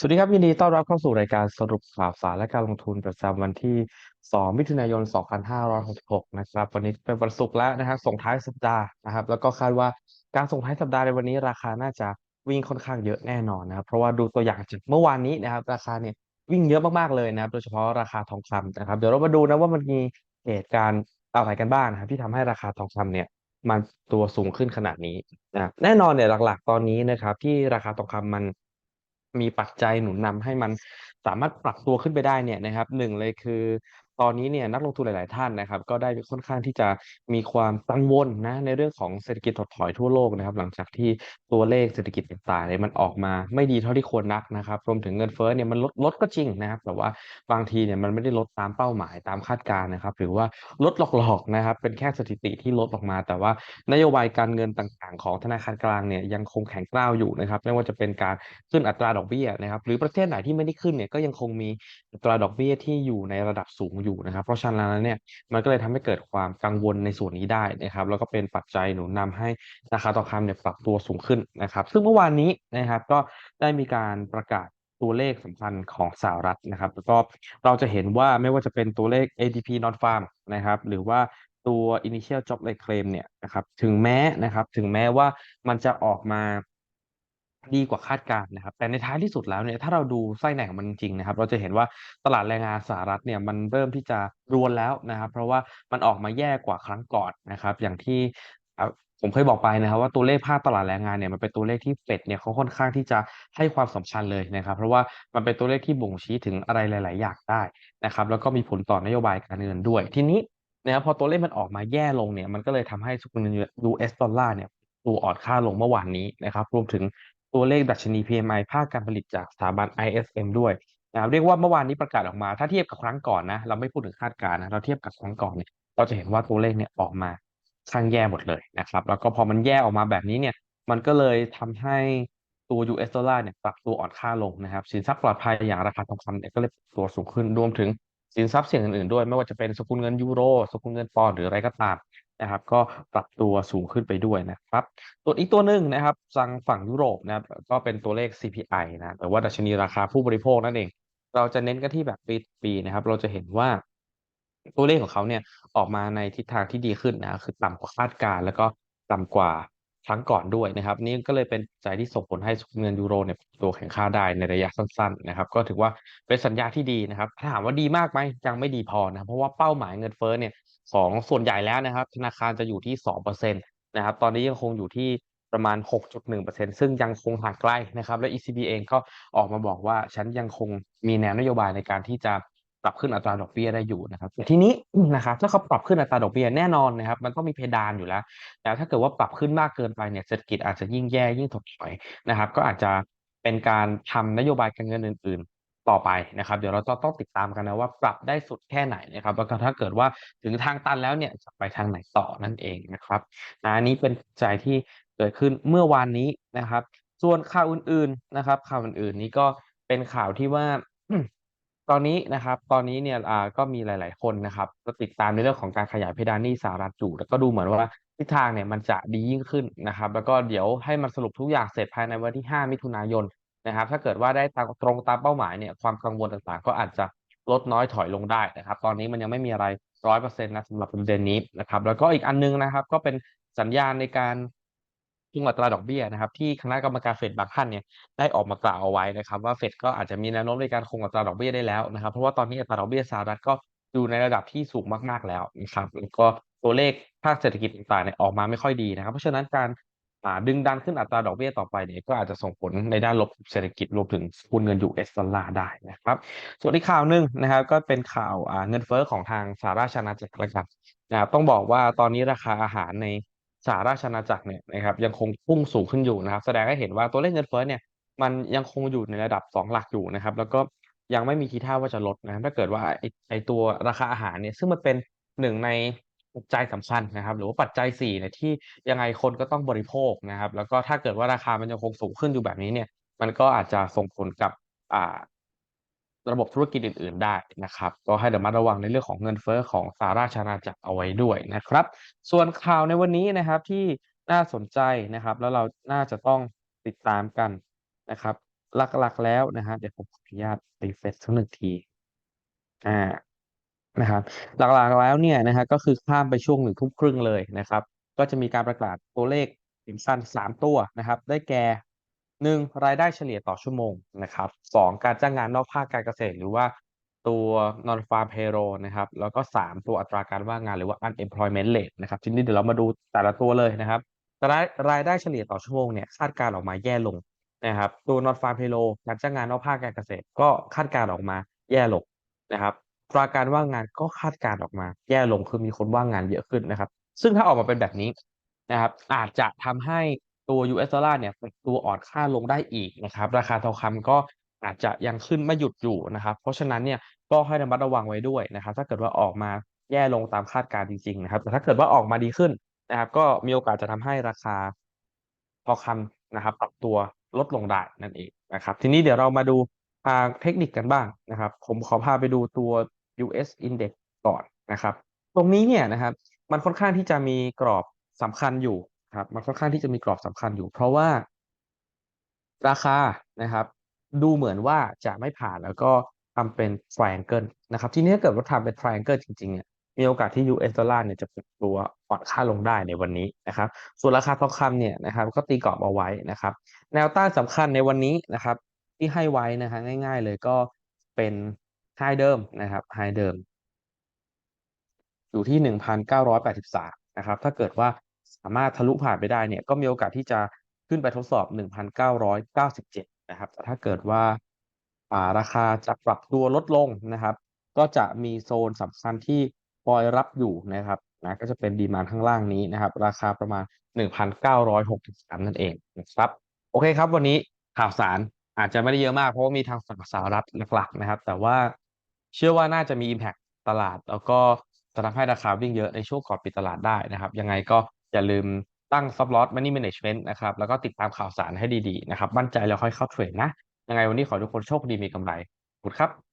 สวัสดีครับยินดีต้อนรับเข้าสู่รายการสรุปข่าวสารและการลงทุนประจำวันที่ 2 มิถุนายน 2566 นะครับ วันนี้เป็นวันศุกร์แล้วนะครับส่งท้ายสัปดาห์นะครับ แล้วก็คาดว่าการส่งท้ายสัปดาห์ในวันนี้ราคาน่าจะวิ่งค่อนข้างเยอะแน่นอนนะครับ เพราะว่าดูตัวอย่างจากเมื่อวานนี้นะครับ ราคาเนี่ยวิ่งเยอะมากๆเลยนะครับ โดยเฉพาะราคาทองคำนะครับ เดี๋ยวเรามาดูนะว่ามันมีเหตุการณ์อะไรกันบ้างนะครับที่ทำให้ราคาทองคำเนี่ยมันตัวสูงขึ้นขนาดนี้นะแน่นอนเนี่ยหลักๆ ตอนนี้นะครับที่ราคาทองคำมัน มีปัจจัยหนุนนำให้มันสามารถปรับตัวขึ้นไปได้เนี่ยนะครับหนึ่งเลยคือ ตอนนี้เนี่ยนักลงทุนหลาย ๆ ท่านนะครับ ก็ได้ค่อนข้างที่จะมีความกังวลนะในเรื่องของเศรษฐกิจถดถอยทั่วโลกนะครับ หลังจากที่ตัวเลขเศรษฐกิจต่างๆเนี่ยมันออกมาไม่ดีเท่าที่ควรนักนะครับรวมถึงเงินเฟ้อเนี่ยมันลดลดก็จริงนะครับ แต่ว่าบางทีเนี่ยมันไม่ได้ลดตามเป้าหมายตามคาดการณ์นะครับ หรือว่าลดหลอก ๆ นะครับ เป็นแค่สถิติที่ลดออกมา แต่ว่านโยบายการเงินต่าง ๆ ของธนาคารกลางเนี่ยยังคงแข็งกร้าวอยู่นะครับ ไม่ว่าจะเป็นการขึ้นอัตราดอกเบี้ยนะครับ หรือประเทศไหนที่ไม่ได้ขึ้นเนี่ยก็ยังคงมีอัตราดอกเบี้ยที่อยู่ในระดับสูงอยู่นะครับ เพราะฉะนั้นแล้วเนี่ยมันก็เลยทำให้เกิดความกังวลในส่วนนี้ได้นะครับ แล้วก็เป็นปัจจัยหนุนนำให้ราคาทองคำเนี่ยปรับตัวสูงขึ้นนะครับ ซึ่งเมื่อวานนี้นะครับก็ได้มีการประกาศตัวเลขสำคัญของสหรัฐนะครับ แล้วก็เราจะเห็นว่าไม่ว่าจะเป็นตัวเลข ADP non-farm นะครับ หรือว่าตัว initial job claim เนี่ยนะครับถึงแม้นะครับถึงแม้ว่ามันจะออกมา ดีกว่าคาดการณ์นะครับ แต่ในท้ายที่สุดแล้วเนี่ย ถ้าเราดูไส้ในของมันจริงนะครับ เราจะเห็นว่าตลาดแรงงานสหรัฐเนี่ยมันเริ่มที่จะรวนแล้วนะครับ เพราะว่ามันออกมาแย่กว่าครั้งก่อนนะครับ อย่างที่ผมเคยบอกไปนะครับว่าตัวเลขภาคตลาดแรงงานเนี่ยมันเป็นตัวเลขที่เฟดเนี่ยเขาค่อนข้างที่จะให้ความสำคัญเลยนะครับ เพราะว่ามันเป็นตัวเลขที่บ่งชี้ถึงอะไรหลาย ๆ อย่างได้นะครับ แล้วก็มีผลต่อนโยบายการเงินด้วย ทีนี้นะครับพอตัวเลขมันออกมาแย่ลงเนี่ยมันก็เลยทำให้สกุลเงิน US ดอลลาร์เนี่ยตัวอ่อนค่าลงเมื่อวานนี้นะครับ รวมถึง ตัวเลขดัชนี PMI ภาคการผลิตจากสถาบัน ISM ด้วยนะครับเรียกว่าเมื่อวานนี้ประกาศออกมา ถ้าเทียบกับครั้งก่อนนะเราไม่พูดถึงคาดการณ์นะเราเทียบกับครั้งก่อนเนี่ยเราจะเห็นว่าตัวเลขเนี่ยออกมาค่อนข้างแย่หมดเลยนะครับ แล้วก็พอมันแย่ออกมาแบบนี้เนี่ย มันก็เลยทำให้ตัว US ดอลลาร์เนี่ยปรับตัวอ่อนค่าลงนะครับ สินทรัพย์ปลอดภัยอย่างราคาทองคำเนี่ยก็เลยตัวสูงขึ้นรวมถึงสินทรัพย์เสี่ยงอื่นๆด้วย ไม่ว่าจะเป็นสกุลเงินยูโรสกุลเงินปอนด์หรืออะไรก็ตาม นะครับ ก็ปรับตัวสูงขึ้นไปด้วยนะครับ ตัวอีกตัวหนึ่งนะครับทางฝั่งยุโรปนะครับก็เป็นตัวเลข CPI นะแต่ว่าดัชนีราคาผู้บริโภคนั่นเอง เราจะเน้นกันที่แบบปีปีนะครับ เราจะเห็นว่าตัวเลขของเขาเนี่ยออกมาในทิศทางที่ดีขึ้นนะคือต่ำกว่าคาดการณ์แล้วก็ต่ำกว่า ครั้งก่อนด้วยนะครับ นี่ก็เลยเป็นปัจที่ส่งผลให้เงินยูโรเนี่ยตัวแข็งค่าได้ในระยะสั้นๆนะครับ ก็ถือว่าเป็นสัญญาณที่ดีนะครับถามว่าดีมากไหมยังไม่ดีพอนะเพราะว่าเป้าหมายเงินเฟ้อเนี่ยของส่วนใหญ่แล้วนะครับ ธนาคารจะอยู่ที่2%นะครับ ตอนนี้ยังคงอยู่ที่ประมาณ 6.1%ซึ่งยังคงห่างไกลนะครับ และ ECB เองก็ออกมาบอกว่าฉันยังคงมีแนวนโยบายในการที่จะ ปรับขึ้นอัตราดอกเบี้ยได้อยู่นะครับแต่ทีนี้นะครับถ้าเขาปรับขึ้นอัตราดอกเบี้ยแน่นอนนะครับมันต้องมีเพดานอยู่แล้วแต่ถ้าเกิดว่าปรับขึ้นมากเกินไปเนี่ยเศรษฐกิจอาจจะยิ่งแย่ยิ่งถดถอยนะครับ ก็อาจจะเป็นการทำนโยบายการเงินอื่น ๆ ต่อไปนะครับ เดี๋ยวเราจะต้องติดตามกันนะว่าปรับได้สุดแค่ไหนนะครับแล้วก็ถ้าเกิดว่าถึงทางตันแล้วเนี่ยจะไปทางไหนต่อนั่นเองนะครับนะอันนี้เป็นปัจที่เกิดขึ้นเมื่อวานนี้นะครับ ส่วนข่าวอื่น ๆนะครับ ข่าวอื่นๆนี้ก็เป็นข่าวที่ว่า ตอนนี้นะครับ ตอนนี้เนี่ยอ่าก็มีหลาย ๆ คนนะครับก็ติดตามในเรื่องของการขยายเพดานหนี้สหรัฐอยู่แล้วก็ดูเหมือนว่าทิศทางเนี่ยมันจะดียิ่งขึ้นนะครับ แล้วก็เดี๋ยวให้มันสรุปทุกอย่างเสร็จภายในวันที่ 5 มิถุนายนนะครับ ถ้าเกิดว่าได้ตตรงตามเป้าหมายเนี่ยความกังวลต่างๆ ก็อาจจะลดน้อยถอยลงได้นะครับ ตอนนี้มันยังไม่มีอะไร100%นต์นะสำหรับประเด็นนี้นะครับ แล้วก็อีกอันหนึงนะครับ ก็เป็นสัญญาณในการ ขึ้นอัตราดอกเบี้ยนะครับ ที่คณะกรรมการเฟดบางท่านเนี่ยได้ออกมากล่าวเอาไว้นะครับ ว่าเฟดก็อาจจะมีแนวโน้มในการคงอัตราดอกเบี้ยได้แล้วนะครับ เพราะว่าตอนนี้อัตราดอกเบี้ยสหรัฐก็อยู่ในระดับที่สูงมากๆแล้วนะครับแล้วก็ตัวเลขภาคเศรษฐกิจต่างๆเนี่ยออกมาไม่ค่อยดีนะครับ เพราะฉะนั้นการดึงดันขึ้นอัตราดอกเบี้ยต่อไปเนี่ยก็อาจจะส่งผลในด้านลบเศรษฐกิจรวมถึงสกุลเงิน US ดอลลาร์ได้นะครับ ส่วนอีกข่าวหนึ่งนะครับ ก็เป็นข่าวเงินเฟ้อของทางสหราชอาณาจักรแล้วกันนะครับต้องบอกว่าตอนนี้ราคาอาหารใน สหราชอาณาจักรเนี่ยนะครับยังคงพุ่งสูงขึ้นอยู่นะครับ แสดงให้เห็นว่าตัวเลขเงินเฟ้อเนี่ยมันยังคงอยู่ในระดับ 2 หลักอยู่นะครับ แล้วก็ยังไม่มีทีท่าว่าจะลดนะครับถ้าเกิดว่าไอไอตัวราคาอาหารเนี่ยซึ่งมันเป็นหนึ่งในปัจจัยสำคัญนะครับ หรือว่าปัจจัย4เนี่ยที่ยังไงคนก็ต้องบริโภคนะครับ แล้วก็ถ้าเกิดว่าราคามันยังคงสูงขึ้นอยู่แบบนี้เนี่ย มันก็อาจจะส่งผลกับอ่า ระบบธุรกิจอื่น ๆ ได้นะครับ ก็ให้ระมัดระวังในเรื่องของเงินเฟ้อของสหราชอาณาจักรเอาไว้ด้วยนะครับ ส่วนข่าวในวันนี้นะครับที่น่าสนใจนะครับ แล้วเราน่าจะต้องติดตามกันนะครับ หลัก ๆ แล้วนะครับเดี๋ยวผมขออนุญาต refresh สักหนึ่งทีอานะครับ หลัก ๆ แล้วเนี่ยนะครับก็คือข้ามไปช่วง1ทุ่มครึ่งเลยนะครับ ก็จะมีการประกาศตัวเลขสินทรัพย์3ตัวนะครับ ได้แก่ 1 รายได้เฉลี่ยต่อชั่วโมงนะครับ 2 การจ้างงานนอกภาคการเกษตร หรือว่าตัว Non Farm Payroll นะครับ แล้วก็ 3 ตัวอัตราการว่างงานหรือว่า Unemployment Rate นะครับทีนี้เดี๋ยวเรามาดูแต่ละตัวเลยนะครับรายรายได้เฉลี่ยต่อชั่วโมงเนี่ยคาดการออกมาแย่ลงนะครับตัว Non Farm Payroll การจ้างงานนอกภาคการเกษตร ก็คาดการออกมาแย่ลงนะครับอัตราการว่างงานก็คาดการออกมา แย่ลงคือมีคนว่างงานเยอะขึ้นนะครับ ซึ่งถ้าออกมาเป็นแบบนี้นะครับ อาจจะทำให้ ตัว US ดอลลาร์เนี่ยปรับตัวอ่อนค่าลงได้อีกนะครับราคาทองคำก็อาจจะยังขึ้นไม่หยุดอยู่นะครับ เพราะฉะนั้นเนี่ยก็ให้ระมัดระวังไว้ด้วยนะครับ ถ้าเกิดว่าออกมาแย่ลงตามคาดการณ์จริงๆนะครับ แต่ถ้าเกิดว่าออกมาดีขึ้นนะครับ ก็มีโอกาสจะทำให้ราคาทองคำนะครับ ปรับตัวลดลงได้นั่นเองนะครับ ทีนี้เดี๋ยวเรามาดูทางเทคนิคกันบ้างนะครับ ผมขอพาไปดูตัว US Index ก่อนนะครับ ตรงนี้เนี่ยนะครับ มันค่อนข้างที่จะมีกรอบสำคัญอยู่ ครับมันค่อนข้างที่จะมีกรอบสำคัญอยู่ เพราะว่า ราคานะครับ ดูเหมือนว่าจะไม่ผ่านแล้วก็ทำเป็น Triangle นะครับ ทีนี้ถ้าเกิดว่าทำเป็น Triangle จริงๆเนี่ยมีโอกาสที่ US ดอลลาร์เนี่ยจะปรับตัวอ่อนค่าลงได้ในวันนี้นะครับ ส่วนราคาทองคำเนี่ยนะครับ ก็ตีกรอบเอาไว้นะครับ แนวต้านสำคัญในวันนี้นะครับ ที่ให้ไว้นะครับง่าย ๆ เลยก็เป็น High เดิมนะครับ High เดิม อยู่ที่ 1,983 นะครับ ถ้าเกิดว่า สามารถทะลุผ่านไปได้เนี่ยก็มีโอกาสที่จะขึ้นไปทดสอบ 1,997 นะครับ แต่ถ้าเกิดว่าาราคาจะปรับตัวลดลงนะครับ ก็จะมีโซนสำคัญที่คอยรับอยู่นะครับนะก็จะเป็น Demand ข้างล่างนี้นะครับ ราคาประมาณ 1,963 นั่นเองนะครับ โอเคครับ วันนี้ข่าวสารอาจจะไม่ได้เยอะมากเพราะว่ามีทางฝั่งสหรัฐหลักๆนะครับ แต่ว่าเชื่อว่าน่าจะมีอิมแพกตลาด แล้วก็จะทำให้ราคาวิ่งเยอะในช่วงก่อนปิดตลาดได้นะครับ ยังไงก็ อย่าลืมตั้ง Stop Loss Money Management นะครับ แล้วก็ติดตามข่าวสารให้ดีๆนะครับ มั่นใจแล้วค่อยเข้าเทรดนะ ยังไงวันนี้ขอทุกคนโชคดีมีกำไรขอบคุณครับ